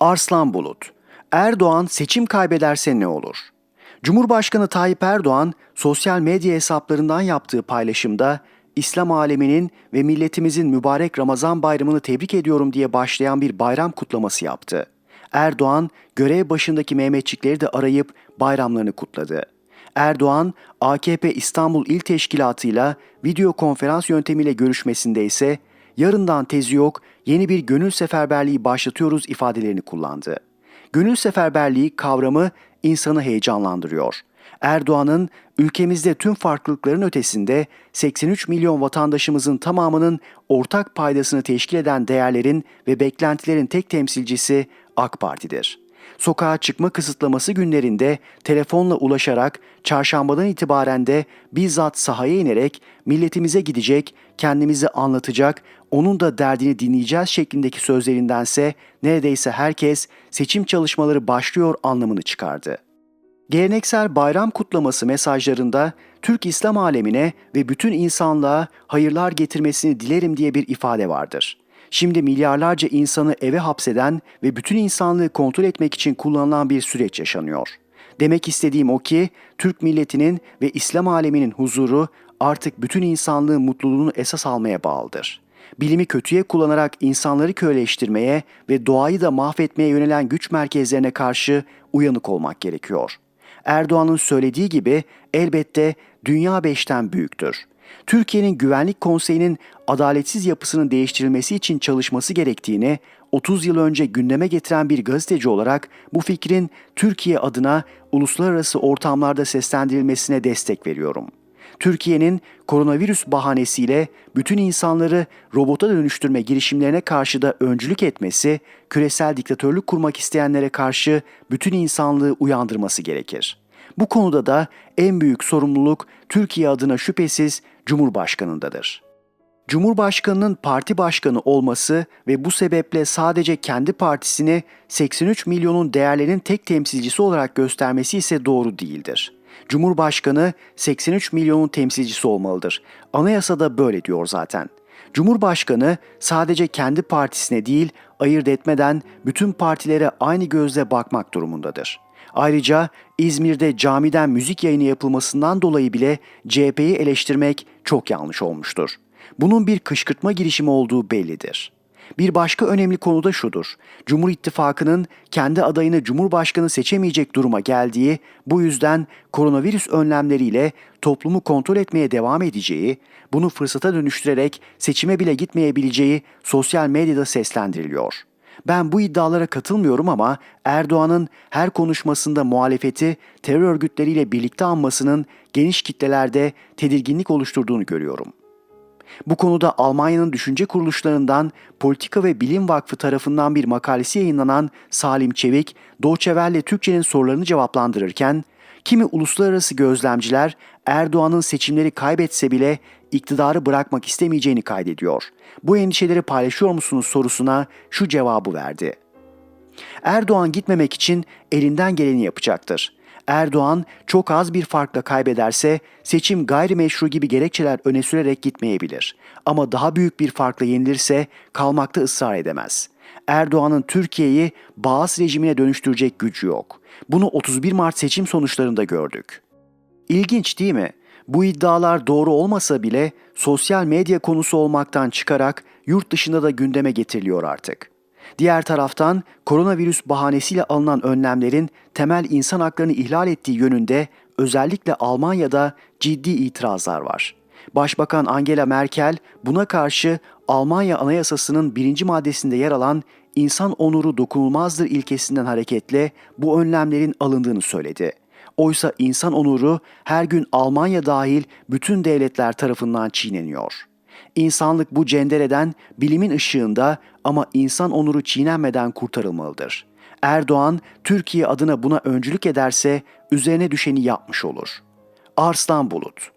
Arslan Bulut Erdoğan seçim kaybederse ne olur? Cumhurbaşkanı Tayyip Erdoğan sosyal medya hesaplarından yaptığı paylaşımda İslam aleminin ve milletimizin mübarek Ramazan bayramını tebrik ediyorum diye başlayan bir bayram kutlaması yaptı. Erdoğan görev başındaki Mehmetçikleri de arayıp bayramlarını kutladı. Erdoğan, AKP İstanbul İl Teşkilatı ile video konferans yöntemiyle görüşmesinde ise yarından tezi yok, yeni bir gönül seferberliği başlatıyoruz ifadelerini kullandı. Gönül seferberliği kavramı insanı heyecanlandırıyor. Erdoğan'ın ülkemizde tüm farklılıkların ötesinde 83 milyon vatandaşımızın tamamının ortak paydasını teşkil eden değerlerin ve beklentilerin tek temsilcisi AK Parti'dir. Sokağa çıkma kısıtlaması günlerinde telefonla ulaşarak çarşambadan itibaren de bizzat sahaya inerek milletimize gidecek, kendimizi anlatacak, onun da derdini dinleyeceğiz şeklindeki sözlerindense neredeyse herkes seçim çalışmaları başlıyor anlamını çıkardı. Geleneksel bayram kutlaması mesajlarında Türk İslam alemine ve bütün insanlığa hayırlar getirmesini dilerim diye bir ifade vardır. Şimdi milyarlarca insanı eve hapseden ve bütün insanlığı kontrol etmek için kullanılan bir süreç yaşanıyor. Demek istediğim o ki Türk milletinin ve İslam aleminin huzuru artık bütün insanlığın mutluluğunu esas almaya bağlıdır. Bilimi kötüye kullanarak insanları köleleştirmeye ve doğayı da mahvetmeye yönelen güç merkezlerine karşı uyanık olmak gerekiyor. Erdoğan'ın söylediği gibi elbette dünya beşten büyüktür. Türkiye'nin Güvenlik Konseyi'nin adaletsiz yapısının değiştirilmesi için çalışması gerektiğini 30 yıl önce gündeme getiren bir gazeteci olarak bu fikrin Türkiye adına uluslararası ortamlarda seslendirilmesine destek veriyorum. Türkiye'nin koronavirüs bahanesiyle bütün insanları robota dönüştürme girişimlerine karşı da öncülük etmesi, küresel diktatörlük kurmak isteyenlere karşı bütün insanlığı uyandırması gerekir. Bu konuda da en büyük sorumluluk Türkiye adına şüphesiz Cumhurbaşkanındadır. Cumhurbaşkanının parti başkanı olması ve bu sebeple sadece kendi partisini 83 milyonun değerlerin tek temsilcisi olarak göstermesi ise doğru değildir. Cumhurbaşkanı 83 milyonun temsilcisi olmalıdır. Anayasada böyle diyor zaten. Cumhurbaşkanı sadece kendi partisine değil, ayırt etmeden bütün partilere aynı gözle bakmak durumundadır. Ayrıca İzmir'de camiden müzik yayını yapılmasından dolayı bile CHP'yi eleştirmek çok yanlış olmuştur. Bunun bir kışkırtma girişimi olduğu bellidir. Bir başka önemli konu da şudur. Cumhur İttifakı'nın kendi adayını Cumhurbaşkanı seçemeyecek duruma geldiği, bu yüzden koronavirüs önlemleriyle toplumu kontrol etmeye devam edeceği, bunu fırsata dönüştürerek seçime bile gitmeyebileceği sosyal medyada seslendiriliyor. Ben bu iddialara katılmıyorum ama Erdoğan'ın her konuşmasında muhalefeti terör örgütleriyle birlikte anmasının geniş kitlelerde tedirginlik oluşturduğunu görüyorum. Bu konuda Almanya'nın düşünce kuruluşlarından Politika ve Bilim Vakfı tarafından bir makalesi yayınlanan Salim Çevik, Deutsche Türkçe'nin sorularını cevaplandırırken, kimi uluslararası gözlemciler Erdoğan'ın seçimleri kaybetse bile iktidarı bırakmak istemeyeceğini kaydediyor. Bu endişeleri paylaşıyor musunuz sorusuna şu cevabı verdi. Erdoğan gitmemek için elinden geleni yapacaktır. Erdoğan çok az bir farkla kaybederse seçim gayrimeşru gibi gerekçeler öne sürerek gitmeyebilir. Ama daha büyük bir farkla yenilirse kalmakta ısrar edemez. Erdoğan'ın Türkiye'yi Bağız rejimine dönüştürecek gücü yok. Bunu 31 Mart seçim sonuçlarında gördük. İlginç değil mi? Bu iddialar doğru olmasa bile sosyal medya konusu olmaktan çıkarak yurt dışında da gündeme getiriliyor artık. Diğer taraftan koronavirüs bahanesiyle alınan önlemlerin temel insan haklarını ihlal ettiği yönünde özellikle Almanya'da ciddi itirazlar var. Başbakan Angela Merkel buna karşı Almanya Anayasası'nın birinci maddesinde yer alan insan onuru dokunulmazdır ilkesinden hareketle bu önlemlerin alındığını söyledi. Oysa insan onuru her gün Almanya dahil bütün devletler tarafından çiğneniyor. İnsanlık bu cendereden bilimin ışığında ama insan onuru çiğnenmeden kurtarılmalıdır. Erdoğan Türkiye adına buna öncülük ederse üzerine düşeni yapmış olur. Arslan Bulut